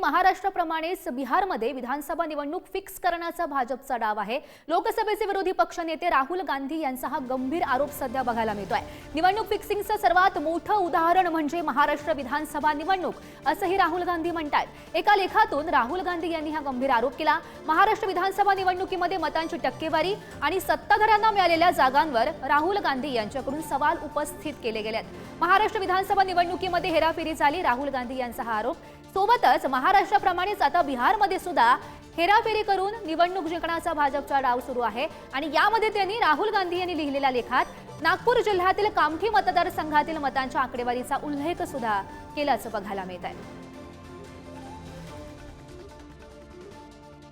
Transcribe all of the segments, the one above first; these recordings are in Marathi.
महाराष्ट्राप्रमाणेच बिहारमध्ये विधानसभा निवडणूक फिक्स करण्याचा भाजपचा डाव आहे. लोकसभेचे विरोधी पक्षनेते राहुल गांधी यांचा हा गंभीर आरोप सध्या बघायला मिळतोय. निवडणूक फिक्सिंगचं सर्वात मोठं उदाहरण म्हणजे महाराष्ट्र विधानसभा निवडणूक असंही राहुल गांधी म्हणतात एका लेखातून राहुल गांधी यांनी हा गंभीर आरोप केला. महाराष्ट्र विधानसभा निवडणुकीमध्ये मतांची टक्केवारी आणि सत्ताधाऱ्यांना मिळालेल्या जागांवर राहुल गांधी यांच्याकडून सवाल उपस्थित केले गेले आहेत महाराष्ट्र विधानसभा निवडणुकीमध्ये हेराफेरी झाली राहुल गांधी यांचा हा आरोप सोबतच महाराष्ट्राप्रमाणेच आता बिहारमध्ये सुद्धा हेराफेरी करून निवडणूक जिंकण्याचा भाजपचा डाव सुरू आहे. आणि यामध्ये त्यांनी राहुल गांधी यांनी लिहिलेल्या लेखात नागपूर जिल्ह्यातील कामठी मतदारसंघातील मतांच्या आकडेवारीचा उल्लेख सुद्धा केल्याचं बघायला मिळत आहे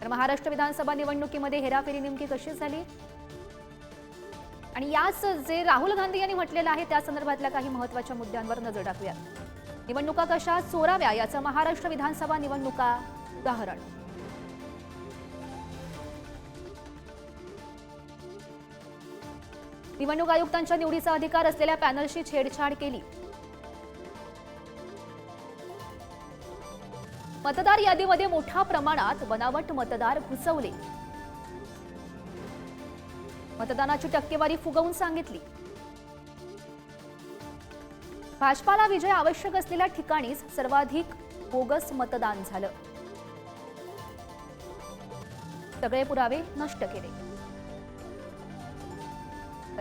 तर महाराष्ट्र विधानसभा निवडणुकीमध्ये हेराफेरी नेमकी कशी झाली? आणि याच जे राहुल गांधी यांनी म्हटलेलं आहे त्या संदर्भातल्या काही महत्त्वाच्या मुद्द्यांवर नजर टाकूया निवडणुका कशा चोराव्या याचं महाराष्ट्र विधानसभा निवडणुका उदाहरण. निवडणूक आयुक्तांच्या निवडीचा अधिकार असलेल्या पॅनलशी छेडछाड केली. मतदार यादीमध्ये मोठ्या प्रमाणात बनावट मतदार घुसवले. मतदानाची टक्केवारी फुगवून सांगितली. भाजपाला विजय आवश्यक असलेल्या ठिकाणीच सर्वाधिक बोगस मतदान झालं. सगळे पुरावे नष्ट केले.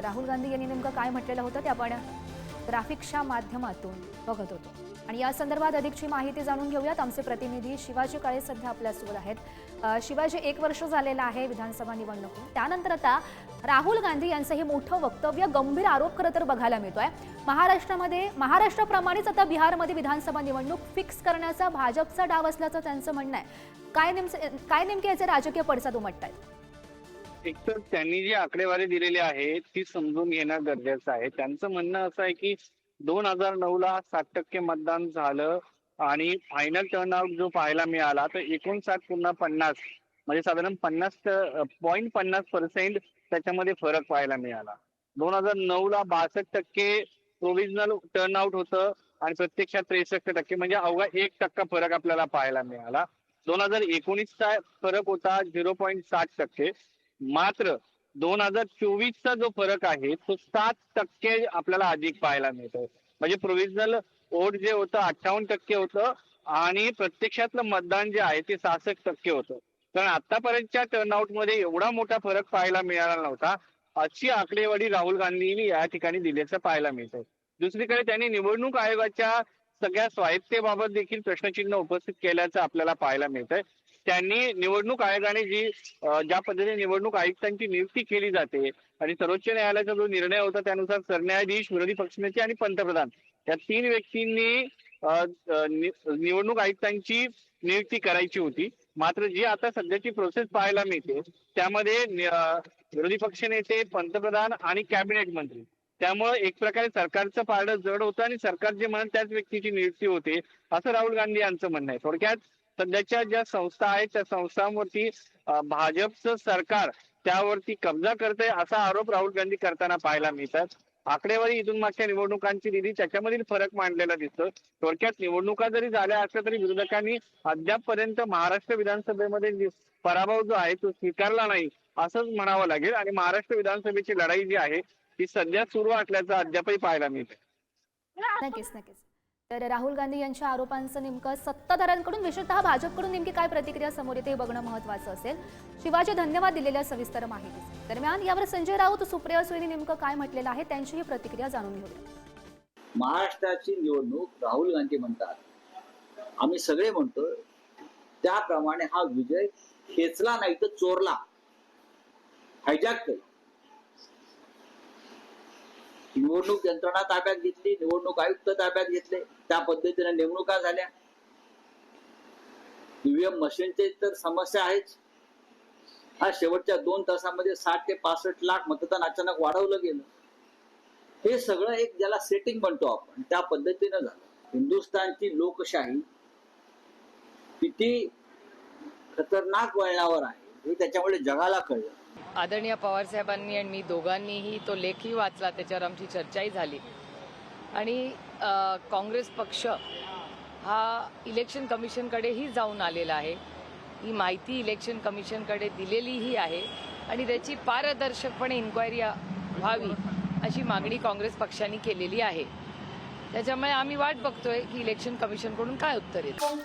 राहुल गांधी यांनी नेमकं काय म्हटलेलं होतं ते आपण ग्राफिक्सच्या माध्यमातून बघत होतो. आणि या संदर्भात अधिकची माहिती जाणून घेऊयात. आमचे प्रतिनिधी शिवाजी काळे सध्या आपल्यासोबत आहेत. शिवाजी एक वर्ष झालेलं आहे विधानसभा निवडणूक. त्यानंतर आता राहुल गांधी यांचं हे मोठं वक्तव्य गंभीर आरोप खरं तर बघायला मिळतोय. महाराष्ट्रामध्ये महाराष्ट्राप्रमाणेच आता बिहारमध्ये विधानसभा निवडणूक फिक्स करण्याचा भाजपचा डाव असल्याचं त्यांचं म्हणणं आहे. काय नेमकं काय नेमके याचे राजकीय पडसाद उमटतायत? एक एकतर त्यांनी जी आकडेवारी दिलेली आहे ती समजून घेणं गरजेचं आहे. त्यांचं म्हणणं असं आहे की दोन हजार नऊ ला सात टक्के मतदान झालं आणि फायनल टर्नआउट जो पाहायला मिळाला तर एकोणसाठ पुन्हा पन्नास. म्हणजे साधारण पन्नास पॉईंट पन्नास पर्सेंट त्याच्यामध्ये फरक पाहायला मिळाला. दोन हजार नऊ ला बासष्ट टक्के प्रोव्हिजनल टर्नआउट होतं आणि प्रत्यक्षात त्रेसष्ट टक्के म्हणजे अवघा एक टक्का फरक आपल्याला पाहायला मिळाला. दोन हजार एकोणीसचा फरक होता झिरो पॉईंट साठ टक्के. मात्र दोन हजार चोवीसचा जो फरक आहे तो सात टक्के आपल्याला अधिक पाहायला मिळतो. म्हणजे प्रोव्हिजनल वोट जे होतं अठ्ठावन्न टक्के होतं आणि प्रत्यक्षातलं मतदान जे आहे ते सहासष्ट टक्के होतं. कारण आतापर्यंतच्या टर्नआउटमध्ये एवढा मोठा फरक पाहायला मिळाला नव्हता. अशी आकडेवारी राहुल गांधींनी या ठिकाणी दिल्याचं पाहायला मिळतं दुसरीकडे त्यांनी निवडणूक आयोगाच्या सगळ्या स्वायत्तेबाबत देखील प्रश्नचिन्ह उपस्थित केल्याचं आपल्याला पाहायला मिळतंय. त्यांनी निवडणूक आयोगाने जी ज्या पद्धतीने निवडणूक आयुक्तांची नियुक्ती केली जाते आणि सर्वोच्च न्यायालयाचा जो निर्णय होता त्यानुसार सरन्यायाधीश विरोधी पक्षनेते आणि पंतप्रधान या तीन व्यक्तींनी निवडणूक आयुक्तांची नियुक्ती करायची होती. मात्र जी आता सध्याची प्रोसेस पाहायला मिळते त्यामध्ये विरोधी पक्ष विरोधी पक्षनेते पंतप्रधान आणि कॅबिनेट मंत्री. त्यामुळे एक प्रकारे सरकारचं पारडं जड होतं आणि सरकार जे म्हणत त्याच व्यक्तीची नियुक्ती होते असं राहुल गांधी यांचं म्हणणं आहे. थोडक्यात सध्याच्या ज्या संस्था आहेत त्या संस्थांवरती भाजपचं सरकार त्यावरती कब्जा करते असा आरोप राहुल गांधी करताना पाहायला मिळतात. आकडेवारी इथून मागच्या निवडणुकांची दिली त्याच्यामधील फरक मांडलेला दिसतो थोडक्यात निवडणुका जरी झाल्या असल्या तरी विरोधकांनी अद्यापपर्यंत महाराष्ट्र विधानसभेमध्ये पराभव जो आहे तो स्वीकारला नाही असंच म्हणावं लागेल. आणि महाराष्ट्र विधानसभेची लढाई जी आहे ती सध्या सुरू असल्याचं अद्यापही पाहायला मिळते नक्कीच नक्कीच. तर राहुल गांधी यांच्या आरोपांचं नेमकं सत्ताधाऱ्यांकडून विशेषतः भाजपकडून नेमकी काय प्रतिक्रिया समोर येते हे बघणं महत्वाचं असेल. शिवाजी धन्यवाद दिलेल्या सविस्तर माहिती दरम्यान यावर संजय राऊत सुप्रिया सुळेंनी नेमकं काय म्हटलेलं आहे त्यांचीही प्रतिक्रिया जाणून घेऊया. महाराष्ट्राची निवडणूक राहुल गांधी म्हणतात. आम्ही सगळे म्हणतो त्याप्रमाणे हा विजय खेचला नाही तर चोरला. हायजॅक केला. निवडणूक यंत्रणा ताब्यात घेतली निवडणूक आयुक्त ताब्यात घेतले. त्या पद्धतीने नेमणुका झाल्या. ईव्हीएम मशीनचे तर समस्या आहेच. हा शेवटच्या दोन तासामध्ये साठ ते पासष्ट लाख मतदान अचानक वाढवलं गेलं. हे सगळं एक ज्याला सेटिंग म्हणतो आपण त्या पद्धतीनं झालं. हिंदुस्थानची लोकशाही किती खतरनाक वळणावर आहे हे त्याच्यामुळे जगाला कळलं. आदरणीय पवार साहेबांनी आणि मी दोघांनीही तो लेखही वाचला त्याच्यावर आमची चर्चाही झाली. आणि काँग्रेस पक्ष हा इलेक्शन कमिशनकडेही जाऊन आलेला आहे. ही माहिती इलेक्शन कमिशनकडे दिलेलीही आहे आणि त्याची पारदर्शकपणे इन्क्वायरी व्हावी अशी मागणी काँग्रेस पक्षाने केलेली आहे. त्याच्यामुळे आम्ही वाट बघतोय की इलेक्शन कमिशनकडून काय उत्तर येतं.